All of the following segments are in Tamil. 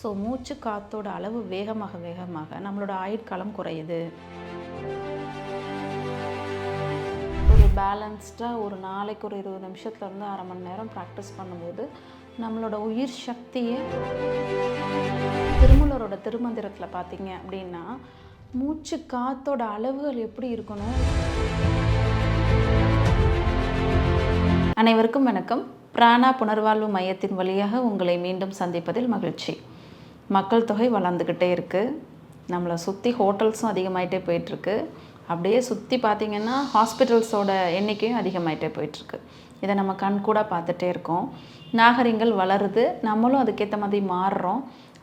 ஸோ மூச்சு காத்தோட அளவு வேகமாக வேகமாக நம்மளோட ஆயுட்காலம் குறையுது. ஒரு பேலன்ஸ்டாக ஒரு நாளைக்கு ஒரு இருபது நிமிஷத்துலேருந்து அரை மணி நேரம் ப்ராக்டிஸ் பண்ணும்போது நம்மளோட உயிர் சக்தியை திருமூலரோட திருமந்திரத்தில் பார்த்தீங்க அப்படின்னா மூச்சு காத்தோட அளவுகள் எப்படி இருக்கணும்? அனைவருக்கும் வணக்கம். பிராணா புனர்வாழ்வு மையத்தின் வழியாக உங்களை மீண்டும் சந்திப்பதில் மகிழ்ச்சி. மக்கள் தொகை வளர்ந்துக்கிட்டே இருக்குது நம்மளை சுற்றி ஹோட்டல்ஸும் அதிகமாகிட்டே போயிட்டுருக்கு. அப்படியே சுற்றி பார்த்திங்கன்னா ஹாஸ்பிட்டல்ஸோட எண்ணிக்கையும் அதிகமாகிட்டே போயிட்டுருக்கு. இதை நம்ம கண் கூட பார்த்துட்டே இருக்கோம். நாகரிகங்கள் வளருது. நம்மளும் அதுக்கேற்ற மாதிரி மாறுறோம்.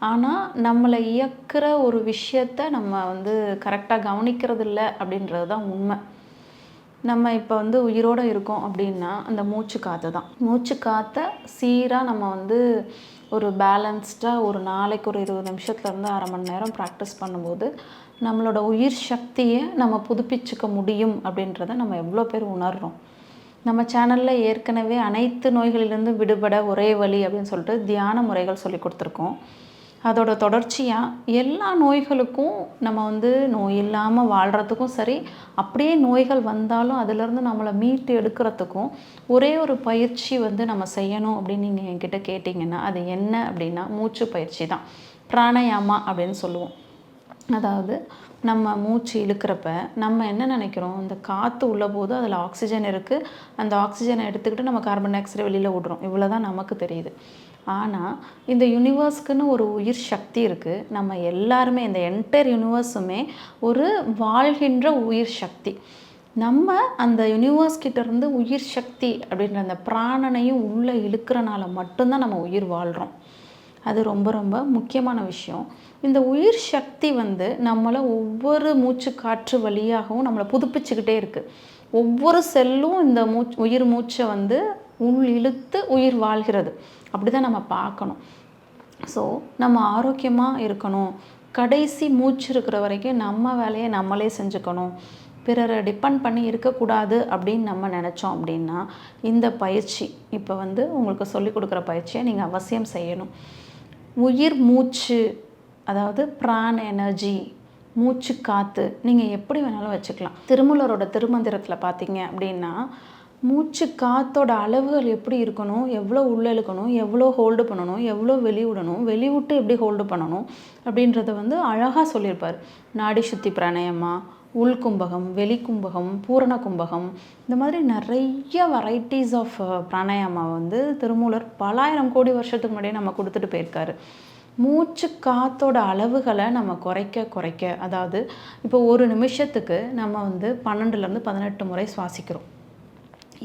ஆனால் நம்மளை இயக்குற ஒரு விஷயத்த நம்ம வந்து கரெக்டாக கவனிக்கிறது இல்லை அப்படின்றது தான் உண்மை. நம்ம இப்போ வந்து உயிரோடு இருக்கோம் அப்படின்னா அந்த மூச்சு காற்று தான். மூச்சு காற்றை சீராக நம்ம வந்து ஒரு பேலன்ஸ்டாக ஒரு நாளைக்கு ஒரு இருபது நிமிஷத்துலேருந்து அரை மணி நேரம் ப்ராக்டிஸ் பண்ணும்போது நம்மளோட உயிர் சக்தியை நம்ம புதுப்பிச்சுக்க முடியும் அப்படின்றத நம்ம எவ்வளோ பேர் உணர்கிறோம் நம்ம சேனலில் ஏற்கனவே அனைத்து நோய்களிலிருந்து விடுபட ஒரே வழி அப்படின்னு சொல்லிட்டு தியான முறைகள் சொல்லி கொடுத்துருக்கோம். அதோட தொடர்ச்சியாக எல்லா நோய்களுக்கும் நம்ம வந்து நோய் இல்லாமல் வாழ்கிறதுக்கும் சரி அப்படியே நோய்கள் வந்தாலும் அதுலேருந்து நம்மளை மீட்டு எடுக்கிறதுக்கும் ஒரே ஒரு பயிற்சி வந்து நம்ம செய்யணும் அப்படின்னு நீங்கள் என்கிட்ட கேட்டிங்கன்னா அது என்ன அப்படின்னா மூச்சு பயிற்சி தான். பிராணயாமா அப்படின்னு சொல்லுவோம். அதாவது நம்ம மூச்சு இழுக்கிறப்ப நம்ம என்ன நினைக்கிறோம்? இந்த காற்று உள்ள போது அதில் ஆக்சிஜன் இருக்குது அந்த ஆக்சிஜனை எடுத்துக்கிட்டு நம்ம கார்பன் டை ஆக்சைடை வெளியில் விடுறோம். இவ்வளோ தான் நமக்கு தெரியுது. ஆனால் இந்த யூனிவர்ஸ்க்குன்னு ஒரு உயிர் சக்தி இருக்குது நம்ம எல்லாருமே இந்த என்டையர் யூனிவர்ஸுமே ஒரு வாழ்கின்ற உயிர் சக்தி. நம்ம அந்த யூனிவர்ஸ் கிட்டேருந்து உயிர் சக்தி அப்படின்ற அந்த பிராணனையும் உள்ளே இழுக்கிறனால மட்டும்தான் நம்ம உயிர் வாழ்கிறோம் அது ரொம்ப ரொம்ப முக்கியமான விஷயம். இந்த உயிர் சக்தி வந்து நம்மளை ஒவ்வொரு மூச்சு காற்று வழியாகவும் நம்மளை புதுப்பிச்சுக்கிட்டே இருக்குது ஒவ்வொரு செல்லும் இந்த மூச் உயிர் மூச்சை வந்து உள் இழுத்து உயிர் வாழ்கிறது. அப்படி தான் நம்ம பார்க்கணும். ஸோ நம்ம ஆரோக்கியமாக இருக்கணும். கடைசி மூச்சு இருக்கிற வரைக்கும் நம்ம வேலையை நம்மளே செஞ்சுக்கணும். பிறரை டிபெண்ட் பண்ணி இருக்கக்கூடாது அப்படின்னு நம்ம நினச்சோம் அப்படின்னா இந்த பயிற்சி இப்போ வந்து உங்களுக்கு சொல்லிக் கொடுக்குற பயிற்சியை நீங்கள் அவசியம் செய்யணும். உயிர் மூச்சு அதாவது பிராண எனர்ஜி மூச்சு காற்று நீங்கள் எப்படி வேணாலும் வச்சுக்கலாம். திருமூலரோட திருமந்திரத்தில் பார்த்தீங்க அப்படின்னா மூச்சு காற்றோட அளவுகள் எப்படி இருக்கணும் எவ்வளோ உள்ளே இழுக்கணும் எவ்வளோ ஹோல்டு பண்ணணும் எவ்வளோ வெளிவிடணும் வெளிவிட்டு எப்படி ஹோல்டு பண்ணணும் அப்படின்றத வந்து அழகாக சொல்லியிருப்பார். நாடி சுத்தி பிராணயமா உள்கும்பகம் வெளிக்கும்பகம் பூரண கும்பகம். இந்த மாதிரி நிறைய வெரைட்டிஸ் ஆஃப் பிராணாயாமா வந்து திருமூலர் பலாயிரம் கோடி வருஷத்துக்கு முன்னாடியே நம்ம கொடுத்துட்டு போயிருக்காரு. மூச்சு காத்தோட அளவுகளை நம்ம குறைக்க குறைக்க அதாவது இப்போ ஒரு நிமிஷத்துக்கு நம்ம வந்து பன்னெண்டுலேருந்து பதினெட்டு முறை சுவாசிக்கிறோம்.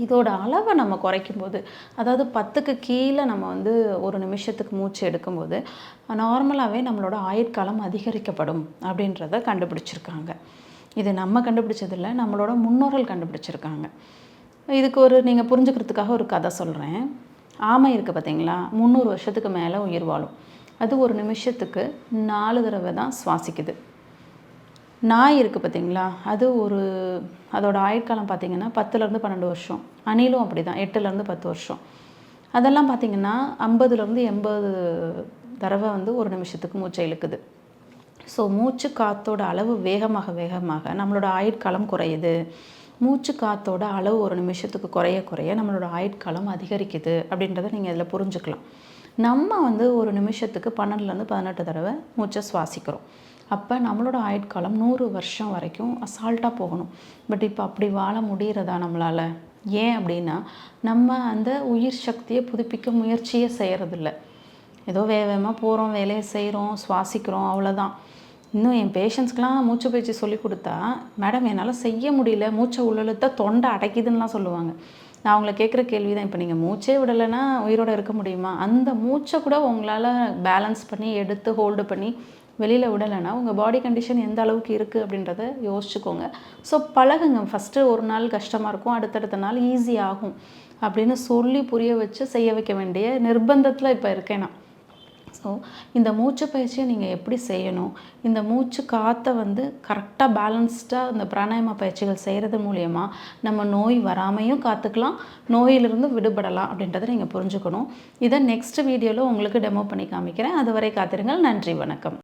இதோட அளவை நம்ம குறைக்கும்போது அதாவது பத்துக்கு கீழே நம்ம வந்து ஒரு நிமிஷத்துக்கு மூச்சு எடுக்கும்போது நார்மலாகவே நம்மளோட ஆயுட்காலம் அதிகரிக்கப்படும் அப்படின்றத கண்டுபிடிச்சிருக்காங்க. இது நம்ம கண்டுபிடிச்சதில்ல நம்மளோட முன்னோர்கள் கண்டுபிடிச்சிருக்காங்க. இதுக்கு ஒரு நீங்கள் புரிஞ்சுக்கிறதுக்காக ஒரு கதை சொல்கிறேன் ஆமை இருக்குது பார்த்தீங்களா? முந்நூறு வருஷத்துக்கு மேலே உயிர் வாழும். அது ஒரு நிமிஷத்துக்கு நாலு தடவை தான் சுவாசிக்குது. நாய் இருக்குது பார்த்தீங்களா? அது ஒரு அதோடய ஆயுட்காலம் பார்த்தீங்கன்னா பத்துலேருந்து பன்னெண்டு வருஷம். அணிலும் அப்படி தான் எட்டுலேருந்து பத்து வருஷம். அதெல்லாம் பார்த்திங்கன்னா ஐம்பதுலேருந்து எண்பது தடவை வந்து ஒரு நிமிஷத்துக்கு மூச்சை இழுக்குது. ஸோ மூச்சு காத்தோட அளவு வேகமாக வேகமாக நம்மளோட ஆயுட்காலம் குறையுது. மூச்சு காத்தோட அளவு ஒரு நிமிஷத்துக்கு குறைய குறைய நம்மளோட ஆயுட்காலம் அதிகரிக்குது அப்படின்றத நீங்கள் இதில் புரிஞ்சுக்கலாம். நம்ம வந்து ஒரு நிமிஷத்துக்கு பன்னெண்டுலேருந்து பதினெட்டு தடவை மூச்சை சுவாசிக்கிறோம். அப்போ நம்மளோட ஆயுட்காலம் நூறு வருஷம் வரைக்கும் அசால்ட்டாக போகணும். பட் இப்போ அப்படி வாழ முடிகிறதா நம்மளால்? ஏன் அப்படின்னா நம்ம அந்த உயிர் சக்தியை புதுப்பிக்க முயற்சியே செய்கிறதில்ல ஏதோ வேக வேகமாக போகிறோம் வேலையை செய்கிறோம் சுவாசிக்கிறோம் அவ்வளோதான் இன்னும் என் பேஷண்ட்ஸ்க்கெலாம் மூச்சு பயிற்சி சொல்லி கொடுத்தா மேடம் என்னால் செய்ய முடியல. மூச்சை உள்ளழுத்த தொண்டை அடைக்குதுன்னெலாம் சொல்லுவாங்க. நான் அவங்கள கேட்குற கேள்வி தான் இப்போ நீங்கள் மூச்சே விடலைன்னா உயிரோடு இருக்க முடியுமா? அந்த மூச்சை கூட உங்களால் பேலன்ஸ் பண்ணி எடுத்து ஹோல்டு பண்ணி வெளியில் விடலைன்னா உங்கள் பாடி கண்டிஷன் எந்த அளவுக்கு இருக்குது அப்படின்றத யோசிச்சுக்கோங்க. ஸோ பழகுங்க. ஃபஸ்ட்டு ஒரு நாள் கஷ்டமாக இருக்கும் அடுத்தடுத்த நாள் ஈஸி ஆகும் அப்படின்னு சொல்லி புரிய வச்சு செய்ய வைக்க வேண்டிய நிர்பந்தத்தில் இப்போ இருக்கேன் நான். ஸோ இந்த மூச்சு பயிற்சியை நீங்கள் எப்படி செய்யணும்? இந்த மூச்சு காற்றை வந்து கரெக்டாக பேலன்ஸ்டாக இந்த பிராணாயம பயிற்சிகள் செய்கிறது மூலயமா நம்ம நோய் வராமையும் காத்துக்கலாம் நோயிலிருந்து விடுபடலாம் அப்படின்றத நீங்கள் புரிஞ்சுக்கணும். இதை நெக்ஸ்ட் வீடியோவில் உங்களுக்கு டெமோ பண்ணி காமிக்கிறேன். அதுவரை காத்திருங்கள். நன்றி வணக்கம்.